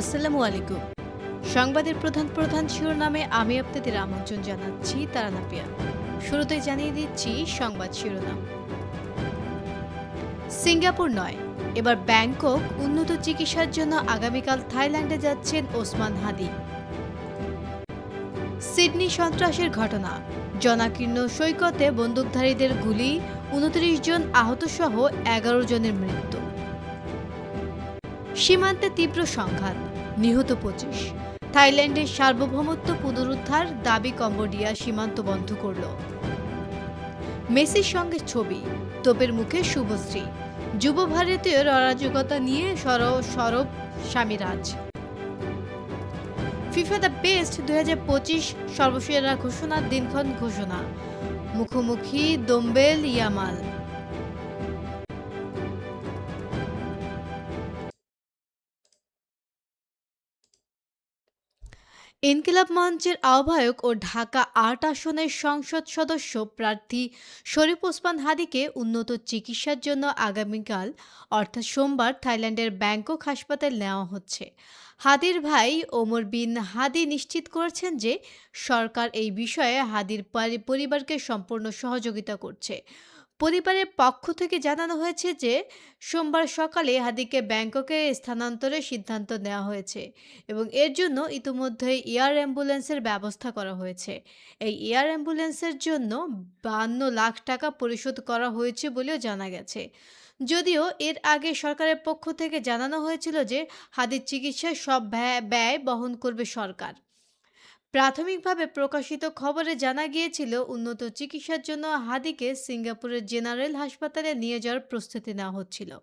আসসালামু আলাইকুম। সংবাদের প্রধান প্রধান শিরোনামে আমি আপনাদের আমন্ত্রণ জানাচ্ছি তারানাপিয়া শুরুতেই জানিয়ে দিচ্ছি সংবাদ শিরোনাম। সিঙ্গাপুর নয়, এবার ব্যাংকক উন্নত চিকিৎসার জন্য আগামীকাল থাইল্যান্ডে যাচ্ছেন ওসমান হাদি। সিডনি সন্ত্রাসের ঘটনা, জনাকীর্ণ সৈকতে বন্দুকধারীদের গুলি, উনত্রিশ জন আহত সহ এগারো জনের মৃত্যু। সীমান্তে তীব্র সংঘাত, নিহত পঁচিশ। থাইল্যান্ডের সার্বভৌমত্ব পুনরুদ্ধার দাবি কম্বোডিয়া সীমান্ত বন্ধ করল। মেসির সঙ্গে ছবি, তোপের মুখে শুভশ্রী। যুব ভারতীয় অরাজকতা নিয়ে সর, সরব স্বামীরাজ। ফিফা দ্য বেস্ট দুই হাজার পঁচিশ সর্বসেরা ঘোষণার দিনক্ষণ ঘোষণা। মুখোমুখি দোম্বেল ইয়ামাল। ইনকিলাব মঞ্চের আহ্বায়ক ও ঢাকা আট আসনের সংসদ সদস্য প্রার্থী শরীফ ওসমান হাদিকে উন্নত চিকিৎসার জন্য আগামীকাল, অর্থাৎ সোমবার, থাইল্যান্ডের ব্যাংকক হাসপাতাল নেওয়া হচ্ছে। হাদির ভাই ওমর বিন হাদি নিশ্চিত করেছেন যে সরকার এই বিষয়ে হাদির পরিবারকে সম্পূর্ণ সহযোগিতা করছে। পরিবারের পক্ষ থেকে জানানো হয়েছে যে, সোমবার সকালে হাদিকে ব্যাংককে স্থানান্তরের সিদ্ধান্ত নেওয়া হয়েছে এবং এর জন্য ইতিমধ্যে এয়ার অ্যাম্বুলেন্সের ব্যবস্থা করা হয়েছে। এই এয়ার অ্যাম্বুলেন্সের জন্য বান্ন লাখ টাকা পরিশোধ করা হয়েছে বলেও জানা গেছে। যদিও এর আগে সরকারের পক্ষ থেকে জানানো হয়েছিল যে, হাদির চিকিৎসার সব ব্যয় বহন করবে সরকার। প্রাথমিকভাবে প্রকাশিত খবরে জানা গিয়েছিল, উন্নত চিকিৎসার জন্য হাদিকে সিঙ্গাপুরের জেনারেল হাসপাতালে নিয়ে যাওয়ার প্রস্তুতি নেওয়া হচ্ছিল।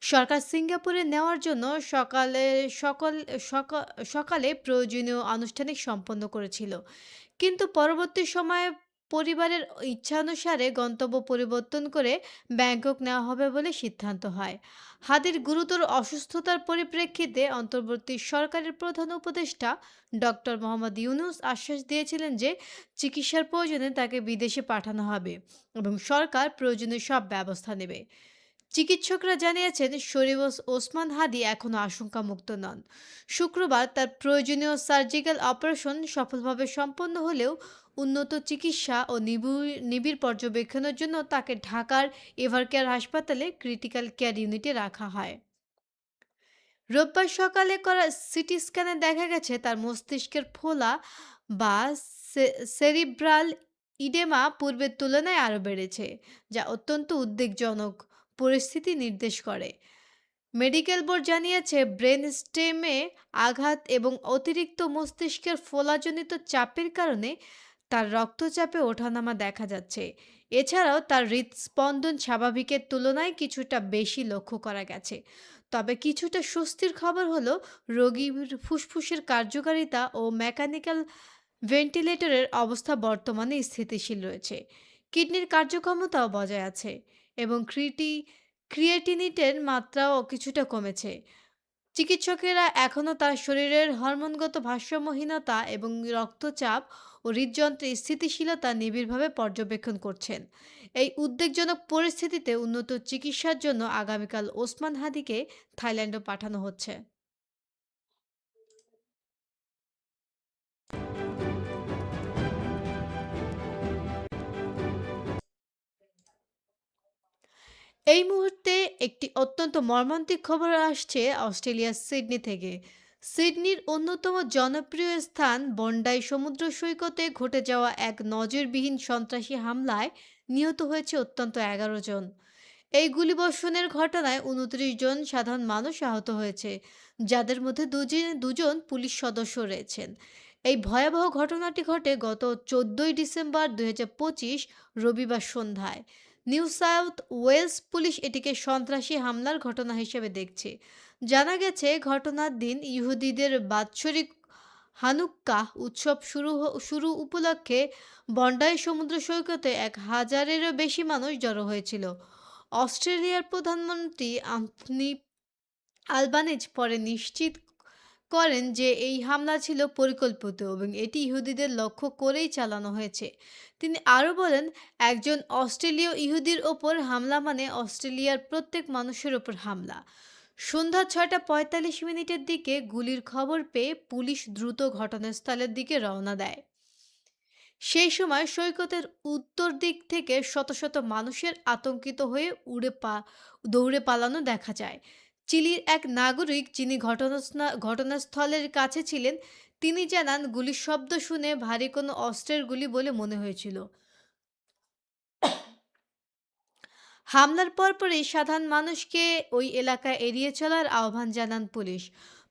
সরকার সিঙ্গাপুরে নেওয়ার জন্য সকালে সকল, সকা- সকালে প্রয়োজনীয় আনুষ্ঠানিক সম্পন্ন করেছিল। কিন্তু পরবর্তী সময়ে পরিবারের ইচ্ছানুসারে গন্তব্য পরিবর্তন করে ব্যাংকক নেওয়া হবে বলে সিদ্ধান্ত হয়। হাদির গুরুতর অসুস্থতার পরিপ্রেক্ষিতে অন্তর্বর্তী সরকারের প্রধান উপদেষ্টা ডক্টর মোহাম্মদ ইউনুস আশ্বাস দিয়েছিলেন যে চিকিৎসার প্রয়োজনে তাকে বিদেশে পাঠানো হবে এবং সরকার প্রয়োজনীয় সব ব্যবস্থা নেবে। চিকিৎসকরা জানিয়েছেন, শরীফ ওসমান হাদি এখনও আশঙ্কামুক্ত নন। শুক্রবার তার প্রয়োজনীয় সার্জিক্যাল অপারেশন সফলভাবে সম্পন্ন হলেও উন্নত চিকিৎসা ও নিবিড় পর্যবেক্ষণের জন্য তাকে ঢাকার এভারকেয়ার হাসপাতালে ক্রিটিক্যাল কেয়ার ইউনিটে রাখা হয়। রোববার সকালে করা সিটি স্ক্যানে দেখা গেছে, তার মস্তিষ্কের ফোলা বা সেরিব্রাল ইডেমা পূর্বের তুলনায় আরও বেড়েছে, যা অত্যন্ত উদ্বেগজনক। পরিস্থিতি নির্দেশ করে। মেডিকেল বোর্ড জানিয়েছে, ব্রেন স্টেমে আঘাত এবং অতিরিক্ত মস্তিষ্কের ফোলাজনিত চাপের কারণে তার রক্তচাপে ওঠানামা দেখা যাচ্ছে। এছাড়াও তার হৃদস্পন্দন স্বাভাবিকের তুলনায় কিছুটা বেশি লক্ষ্য করা গেছে। তবে কিছুটা স্বস্তির খবর হলো, রোগীর ফুসফুসের কার্যকারিতা ও মেকানিক্যাল ভেন্টিলেটরের অবস্থা বর্তমানে স্থিতিশীল রয়েছে। কিডনির কার্যক্ষমতাও বজায় আছে। এবং ক্রিটি ক্রিয়েটিনিটের মাত্রাও কিছুটা কমেছে। চিকিৎসকেরা এখনও তার শরীরের হরমোনগত ভারসাম্যহীনতা এবং রক্তচাপ ও হৃদযন্ত্রের স্থিতিশীলতা নিবিড়ভাবে পর্যবেক্ষণ করছেন। এই উদ্বেগজনক পরিস্থিতিতে উন্নত চিকিৎসার জন্য আগামীকাল ওসমান হাদিকে থাইল্যান্ডও পাঠানো হচ্ছে। এই মুহূর্তে একটি অত্যন্ত মর্মান্তিক খবর আসছে অস্ট্রেলিয়ার সিডনি থেকে। সিডনির অন্যতম জনপ্রিয় স্থান বন্ডাই সমুদ্র সৈকতে ঘটে যাওয়া এক নজরবিহীন সন্ত্রাসী হামলায় নিহত হয়েছে অত্যন্ত এগারো জন। এই গুলিবর্ষণের ঘটনায় উনত্রিশ জন সাধারণ মানুষ আহত হয়েছে, যাদের মধ্যে দুজন দুজন পুলিশ সদস্য রয়েছেন। এই ভয়াবহ ঘটনাটি ঘটে গত চোদ্দই ডিসেম্বর দুই হাজার পঁচিশ রবিবার সন্ধ্যায়। নিউ সাউথ ওয়েলস পুলিশ এটিকে সন্ত্রাসী হামলার ঘটনা হিসেবে দেখছে। জানা গেছে, ঘটনার দিন ইহুদিদের বাৎসরিক হানুক্কাহ উৎসব শুরু শুরু উপলক্ষে বন্ডাই সমুদ্র সৈকতে এক হাজারেরও বেশি মানুষ জড়ো হয়েছিল। অস্ট্রেলিয়ার প্রধানমন্ত্রী আন্থনি আলবানিজ পরে নিশ্চিত করেন যে এই হামলা ছিল পরিকল্পিত এবং এটি ইহুদিদের লক্ষ্য করেই চালানো হয়েছে। তিনি আরও বলেন, একজন অস্ট্রেলীয় ইহুদির ওপর হামলা মানে অস্ট্রেলিয়ার প্রত্যেক মানুষের ওপর হামলা। সন্ধ্যা ছয়টা পঁয়তাল্লিশ মিনিটের দিকে গুলির খবর পেয়ে পুলিশ দ্রুত ঘটনাস্থলের দিকে রওনা দেয়। সেই সময় সৈকতের উত্তর দিক থেকে শত শত মানুষের আতঙ্কিত হয়ে উড়ে পা, দৌড়ে পালানো দেখা যায়। চিলির এক নাগরিক যিনি ঘটনাস্থ- ঘটনাস্থলের কাছে ছিলেন, তিনি জানান, গুলির শব্দ শুনে ভারী কোনো অস্ত্রের গুলি বলে মনে হয়েছিল। হামলার পরপরই সাধারণ মানুষকে ওই এলাকায় এড়িয়ে চলার আহ্বান জানান পুলিশ।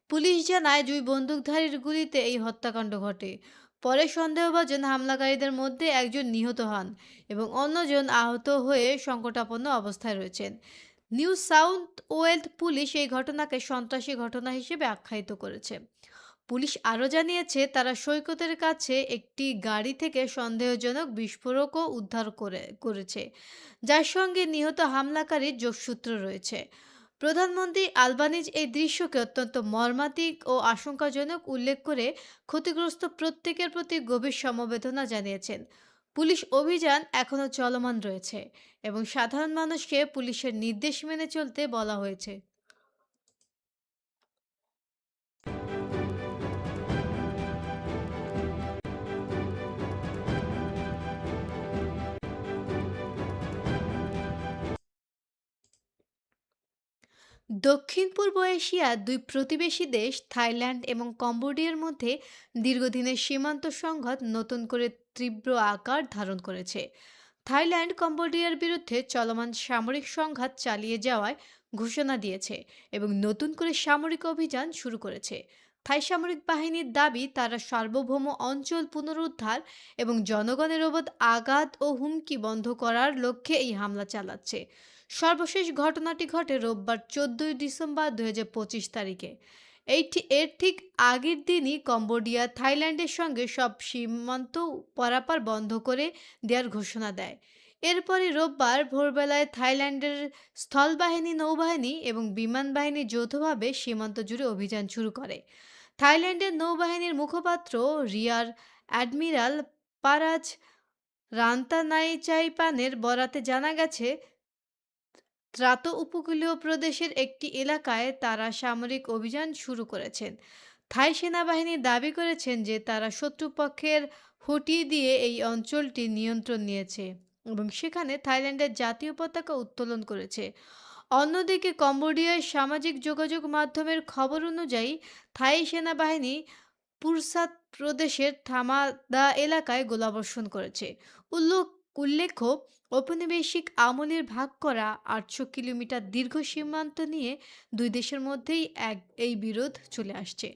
পুলিশ জানায়, দুই বন্দুকধারীর গুলিতে এই হত্যাকাণ্ড ঘটে। পরে সন্দেহভাজন হামলাকারীদের মধ্যে একজন নিহত হন এবং অন্যজন আহত হয়ে সংকটাপন্ন অবস্থায় রয়েছেন। নিউ সাউথ ওয়েলথ পুলিশ এই ঘটনাকে সন্ত্রাসী ঘটনা হিসেবে আখ্যায়িত করেছে। পুলিশ আরও জানিয়েছে, তারা সৈকতের কাছে একটি গাড়ি থেকে সন্দেহজনক বিস্ফোরকও উদ্ধার করে, করেছে, যার সঙ্গে নিহত হামলাকারীর যোগসূত্র রয়েছে। প্রধানমন্ত্রী আলবানিজ এই দৃশ্যকে অত্যন্ত মর্মাতিক ও আশঙ্কাজনক উল্লেখ করে ক্ষতিগ্রস্ত প্রত্যেকের প্রতি গভীর সমবেদনা জানিয়েছেন। পুলিশ অভিযান এখনও চলমান রয়েছে এবং সাধারণ মানুষকে পুলিশের নির্দেশ মেনে চলতে বলা হয়েছে। দক্ষিণ পূর্ব এশিয়ার দুই প্রতিবেশী দেশ, থাইল্যান্ড এবং কম্বোডিয়ার মধ্যে দীর্ঘদিনের সীমান্ত সংঘাত নতুন করে তীব্র আকার ধারণ করেছে। থাইল্যান্ড, কম্বোডিয়ার বিরুদ্ধে চলমান সামরিক সংঘাত চালিয়ে যাওয়ায় ঘোষণা দিয়েছে এবং নতুন করে সামরিক অভিযান শুরু করেছে। থাই সামরিক বাহিনীর দাবি, তারা সার্বভৌম অঞ্চল পুনরুদ্ধার এবং জনগণের ওপর আঘাত ও হুমকি বন্ধ করার লক্ষ্যে এই হামলা চালাচ্ছে। সর্বশেষ ঘটনাটি ঘটে রোববার চোদ্দই ডিসেম্বর দুই হাজার পঁচিশ তারিখে। এই এর ঠিক আগের দিনই কম্বোডিয়া, থাইল্যান্ডের সঙ্গে সব সীমান্ত পারাপার বন্ধ করে দেওয়ার ঘোষণা দেয়। এরপরে রোববার ভোরবেলায় থাইল্যান্ডের স্থলবাহিনী, নৌবাহিনী এবং বিমান বাহিনী যৌথভাবে সীমান্ত জুড়ে অভিযান শুরু করে। থাইল্যান্ডের নৌবাহিনীর মুখপাত্র, রিয়ার অ্যাডমিরাল পারাজ রান্তানাইচাইপানের বরাতে জানা গেছে ত্রাত উপকূলীয় প্রদেশের একটি এলাকায় তারা সামরিক অভিযান শুরু করেছেন। থাই সেনাবাহিনী দাবি করেছেন যে তারা শত্রুপক্ষের হটিয়ে দিয়ে এই অঞ্চলটি নিয়ন্ত্রণ নিয়েছে এবং সেখানে থাইল্যান্ডের জাতীয় পতাকা উত্তোলন করেছে। অন্যদিকে কম্বোডিয়ার সামাজিক যোগাযোগ মাধ্যমের খবর অনুযায়ী থাই সেনাবাহিনী পুরসাদ প্রদেশের থামাদা এলাকায় গোলাবর্ষণ করেছে। উল্লেখ উল্লেখ্য ঔপনিবেশিক আমলের ভাগ করা আটশো কিলোমিটার দীর্ঘ সীমান্ত নিয়ে দুই দেশের মধ্যেই এক এই বিরোধ চলে আসছে।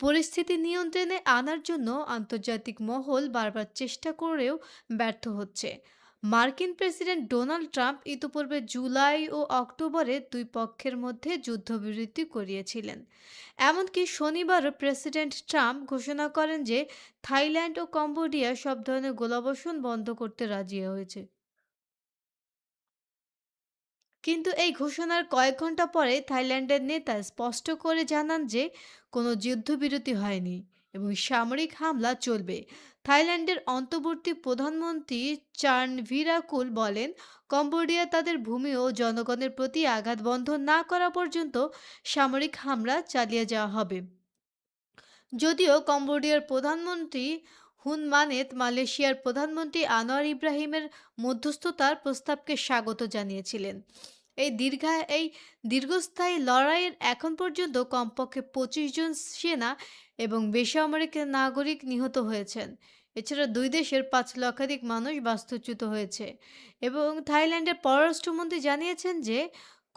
পরিস্থিতি নিয়ন্ত্রণে আনার জন্য আন্তর্জাতিক মহল বারবার চেষ্টা করেও ব্যর্থ হচ্ছে। মার্কিন প্রেসিডেন্ট ডোনাল্ড ট্রাম্প ইতিপূর্বে জুলাই ও অক্টোবরে দুই পক্ষের মধ্যে যুদ্ধবিরতি করিয়েছিলেন। এমনকি শনিবারও প্রেসিডেন্ট ট্রাম্প ঘোষণা করেন যে থাইল্যান্ড ও কম্বোডিয়া সব ধরনের গোলাবর্ষণ বন্ধ করতে রাজি হয়েছে। কিন্তু এই ঘোষণার কয়েক ঘণ্টা পরে থাইল্যান্ডের নেতা স্পষ্ট করে জানান যে কোনো যুদ্ধবিরতি হয়নি এবং সামরিক হামলা চলবে। থাইল্যান্ডের অন্তর্বর্তী প্রধানমন্ত্রী চার্ন ভিরাকুল বলেন, কম্বোডিয়া তাদের ভূমি ও জনগণের প্রতি আঘাত বন্ধ না করা পর্যন্ত সামরিক হামলা চালিয়ে যাওয়া হবে। যদিও কম্বোডিয়ার প্রধানমন্ত্রী হুন মানেত মালয়েশিয়ার প্রধানমন্ত্রী আনোয়ার ইব্রাহিমের মধ্যস্থতার প্রস্তাবকে স্বাগত জানিয়েছিলেন। এই দীর্ঘা, এই দীর্ঘস্থায়ী লড়াইয়ের এখন পর্যন্ত কমপক্ষে পঁচিশ জন সেনা এবং বেসামরিক নাগরিক নিহত হয়েছেন। এছাড়া দুই দেশের পাঁচ লক্ষাধিক মানুষ বাস্তুচ্যুত হয়েছে। এবং থাইল্যান্ডের পররাষ্ট্রমন্ত্রী জানিয়েছেন যে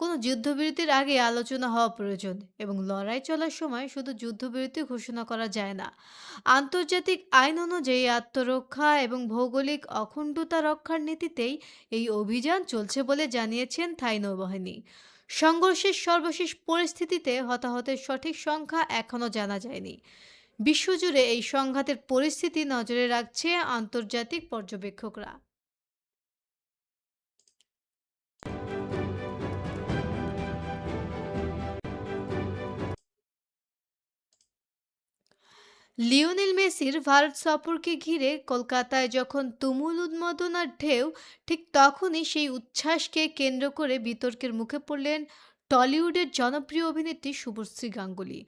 কোনো যুদ্ধবিরতির আগে আলোচনা হওয়া প্রয়োজন এবং লড়াই চলার সময় শুধু যুদ্ধবিরতি ঘোষণা করা যায় না। আন্তর্জাতিক আইন অনুযায়ী আত্মরক্ষা এবং ভৌগোলিক অখণ্ডতা রক্ষার নীতিতেই এই অভিযান চলছে বলে জানিয়েছেন থাই নৌবাহিনী। সংঘর্ষের সর্বশেষ পরিস্থিতিতে হতাহতের সঠিক সংখ্যা এখনও জানা যায়নি। বিশ্বজুড়ে এই সংঘাতের পরিস্থিতি নজরে রাখছে আন্তর্জাতিক পর্যবেক্ষকরা। লিওনেল মেসির ভারত সফরকে ঘিরে কলকাতায় যখন তুমুল উন্মাদনার ঢেউ, ঠিক তখনই সেই উচ্ছ্বাসকে কেন্দ্র করে বিতর্কের মুখে পড়লেন টলিউডের জনপ্রিয় অভিনেত্রী শুভশ্রী গাঙ্গুলি।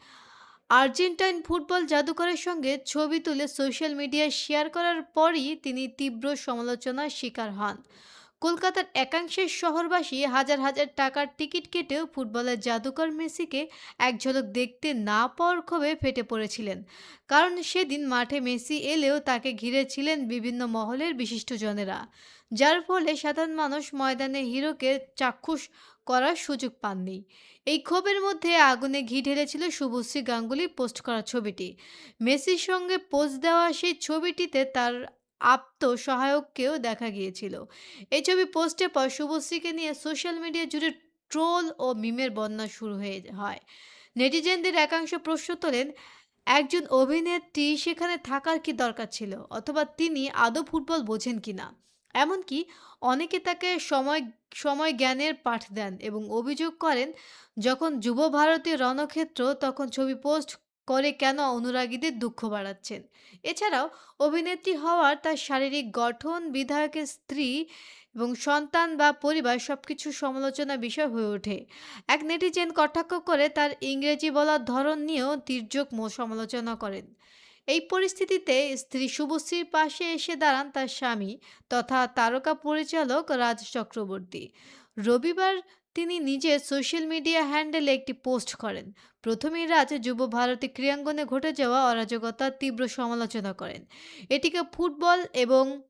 আর্জেন্টাইন ফুটবল জাদুকরের সঙ্গে ছবি তুলে সোশ্যাল মিডিয়ায় শেয়ার করার পরই তিনি তীব্র সমালোচনার শিকার হন। কলকাতার একাংশের শহরবাসী হাজার হাজার টাকার টিকিট কেটেও ফুটবলের জাদুকর মেসিকে এক ঝলক দেখতে না পাওয়ার ক্ষোভে ফেটে পড়েছিলেন। কারণ সেদিন মাঠে মেসি এলেও তাকে ঘিরে ছিলেন বিভিন্ন মহলের বিশিষ্টজনেরা। যার ফলে সাধারণ মানুষ ময়দানে হিরোকে চাক্ষুষ করার সুযোগ পাননি। এই ক্ষোভের মধ্যে আগুনে ঘি ঢেলেছিল শুভশ্রী গাঙ্গুলি পোস্ট করা ছবিটি। মেসির সঙ্গে পোস্ট দেওয়া সেই ছবিটিতে তার আপ্ত সহায়ককেও দেখা গিয়েছিল। এই ছবি পোস্টের পর শুভশ্রীকে নিয়ে সোশ্যাল মিডিয়া জুড়ে ট্রোল ও মিমের বন্যা শুরু হয়ে হয়। নেটিজেনদের একাংশ প্রশ্ন তোলেন, একজন অভিনেত্রী সেখানে থাকার কি দরকার ছিল? অথবা তিনি আদৌ ফুটবল বোঝেন কি না? এমনকি অনেকে তাকে সময় সময় জ্ঞানের পাঠ দেন এবং অভিযোগ করেন, যখন যুব ভারতীয় রণক্ষেত্র, তখন ছবি পোস্ট করে কেন অনুরাগীদের দুঃখ বাড়াচ্ছেন? এছাড়াও, অভিনেত্রী হওয়ার তার শারীরিক গঠন বিধায়কের স্ত্রী এবং সন্তান বা পরিবার সবকিছু সমালোচনা বিষয় হয়ে ওঠে। এক নেটিজেন কটাক্ষ করে তার ইংরেজি বলার ধরন নিয়েও তির্যক সমালোচনা করেন। এই পরিস্থিতিতে স্ত্রী শুভশ্রীর পাশে এসে দাঁড়ান তার স্বামী তথা তারকা পরিচালক রাজ চক্রবর্তী। রবিবার তিনি নিজের সোশ্যাল মিডিয়া হ্যান্ডেলে একটি পোস্ট করেন। প্রথমেই রাজ যুব ভারতী ক্রীড়াঙ্গনে ঘটে যাওয়া অরাজকতার তীব্র সমালোচনা করেন। এটিকে ফুটবল এবং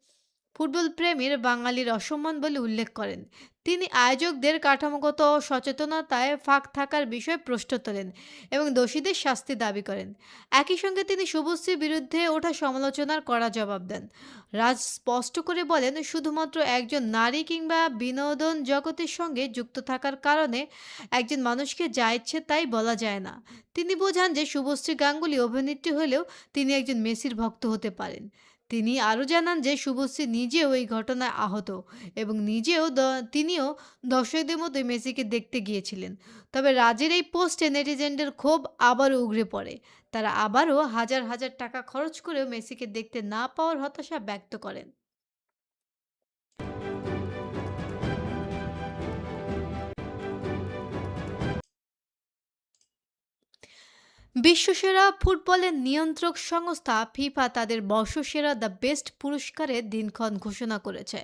ফুটবল প্রেমীর বাঙালির অসম্মান বলে উল্লেখ করেন। তিনি আয়োজকদের কাঠামোগত সচেতনতায় ফাঁক থাকার বিষয়ে প্রশ্ন তোলেন এবং দোষীদের শাস্তি দাবি করেন। একই সঙ্গে তিনি শুভশ্রীর বিরুদ্ধে ওঠা সমালোচনার কড়া জবাব দেন। রাজ স্পষ্ট করে বলেন, শুধুমাত্র একজন নারী কিংবা বিনোদন জগতের সঙ্গে যুক্ত থাকার কারণে একজন মানুষকে যা ইচ্ছে তাই বলা যায় না। তিনি বোঝান যে শুভশ্রী গাঙ্গুলি অভিনেত্রী হলেও তিনি একজন মেসির ভক্ত হতে পারেন। তিনি আরও জানান যে শুভশ্রী নিজেও এই ঘটনায় আহত এবং নিজেও তিনিও দর্শকদের মতো মেসিকে দেখতে গিয়েছিলেন। তবে রাজের এই পোস্টে নেটিজেনদের ক্ষোভ আবারও উগড়ে পড়ে। তারা আবারও হাজার হাজার টাকা খরচ করেও মেসিকে দেখতে না পাওয়ার হতাশা ব্যক্ত করেন। বিশ্বসেরা ফুটবলের নিয়ন্ত্রক সংস্থা ফিফা তাদের বর্ষসেরা দ্য বেস্ট পুরস্কারের দিনক্ষণ ঘোষণা করেছে।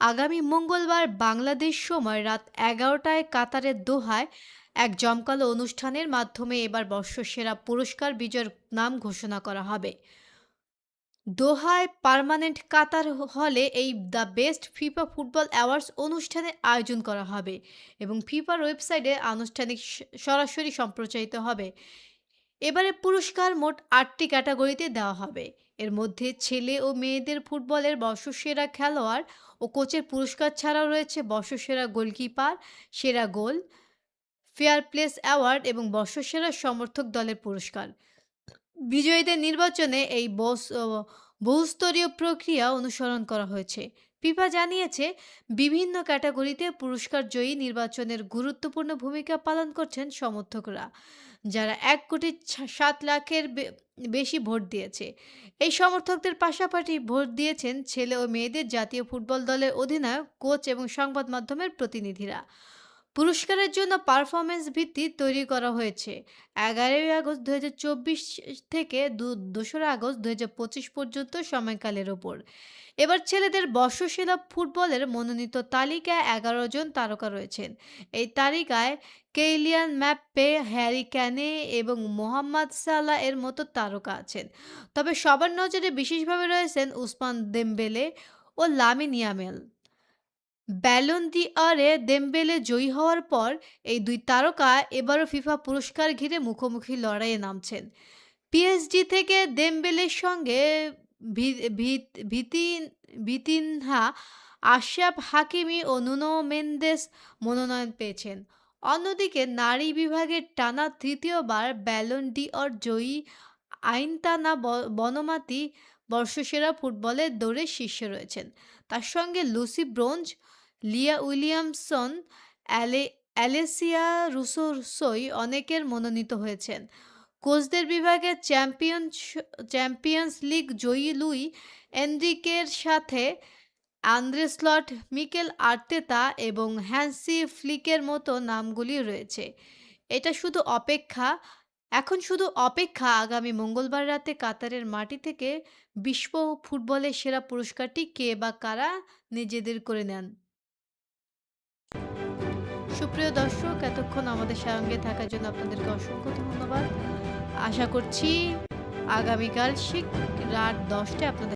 আগামী মঙ্গলবার বাংলাদেশ সময় রাত এগারোটায় কাতারের দোহায় এক জমকালো অনুষ্ঠানের মাধ্যমে এবার বর্ষসেরা পুরস্কার বিজয়ের নাম ঘোষণা করা হবে। দোহায় পার্মানেন্ট কাতার হলে এই the best FIFA football awards অনুষ্ঠানের আয়োজন করা হবে এবং ফিফার ওয়েবসাইটে আনুষ্ঠানিক সরাসরি সম্প্রচারিত হবে। এবারে পুরস্কার মোট আটটি ক্যাটাগরিতে দেওয়া হবে। এর মধ্যে ছেলে ও মেয়েদের ফুটবলের বর্ষসেরা খেলোয়াড় ও কোচের পুরস্কার ছাড়াও রয়েছে বর্ষসেরা গোলকিপার, সেরা গোল, ফেয়ার প্লেস অ্যাওয়ার্ড এবং বর্ষসেরা সমর্থক দলের পুরস্কার। বিজয়ীদের নির্বাচনে এই বস- বহুস্তরীয় প্রক্রিয়া অনুসরণ করা হয়েছে। ফিফা জানিয়েছে, বিভিন্ন ক্যাটাগরিতে পুরস্কার জয়ী নির্বাচনের গুরুত্বপূর্ণ ভূমিকা পালন করছেন সমর্থকরা, যারা এক কোটি সাত লাখের বেশি ভোট দিয়েছে। এই সমর্থকদের পাশাপাশি ভোট দিয়েছেন ছেলে ও মেয়েদের জাতীয় ফুটবল দলের অধিনায়ক, কোচ এবং সংবাদ মাধ্যমের প্রতিনিধিরা। পুরস্কারের জন্য পারফরমেন্স ভিত্তি তৈরি করা হয়েছে। এগারোই আগস্ট দু হাজার চব্বিশ থেকে দু- দোসরা আগস্ট দুই হাজার পঁচিশ পর্যন্ত সময়কালের ওপর। এবার ছেলেদের বর্ষসেরা ফুটবলের মনোনীত তালিকায় এগারো জন তারকা রয়েছেন। এই তালিকায় কেইলিয়ান ম্যাপ্পে হ্যারি ক্যানে এবং মোহাম্মদ সালা এর মতো তারকা আছেন। তবে সবার নজরে বিশেষভাবে রয়েছেন উসমান দেমবেলে ও Lamine Yamal. Ballon d'Or Dembele জয়ী হওয়ার পর এই দুই তারকা এবারও ফিফা পুরস্কার ঘিরে মুখোমুখি লড়াইয়ে নামছেন। পিএসজি থেকে দেমবেলের সঙ্গে ভিতিনহা, আশরাফ হাকিমি ও নুনো মেন্দেস মনোনয়ন পেয়েছেন। অন্যদিকে নারী বিভাগের টানা তৃতীয়বার Ballon D or Joyee Aitana Bonmati বর্ষসেরা ফুটবলের দৌড়ে শীর্ষে রয়েছেন। তার সঙ্গে লুসি ব্রোঞ্জ লিয়া উইলিয়ামসন অ্যালে অ্যালেসিয়া রুসোসই অনেকের মনোনীত হয়েছেন কোচদের বিভাগে চ্যাম্পিয়ন চ্যাম্পিয়ন্স লিগ জয়ী লুই এনরিকের সাথে আন্দ্রে স্লট, মিকেল আর্তেতা এবং হ্যান্সি ফ্লিকের মতো নামগুলি রয়েছে। এটা শুধু অপেক্ষা এখন শুধু অপেক্ষা আগামী মঙ্গলবার রাতে কাতারের মাটি থেকে বিশ্ব ফুটবলের সেরা পুরস্কারটি কে বা কারা নিজেদের করে নেন। সুপ্রিয় দর্শক, এতক্ষণ আমাদের সঙ্গে থাকার জন্য আপনাদেরকে অসংখ্য ধন্যবাদ। আশা করছি আগামীকাল ঠিক রাত দশটায় আপনাদের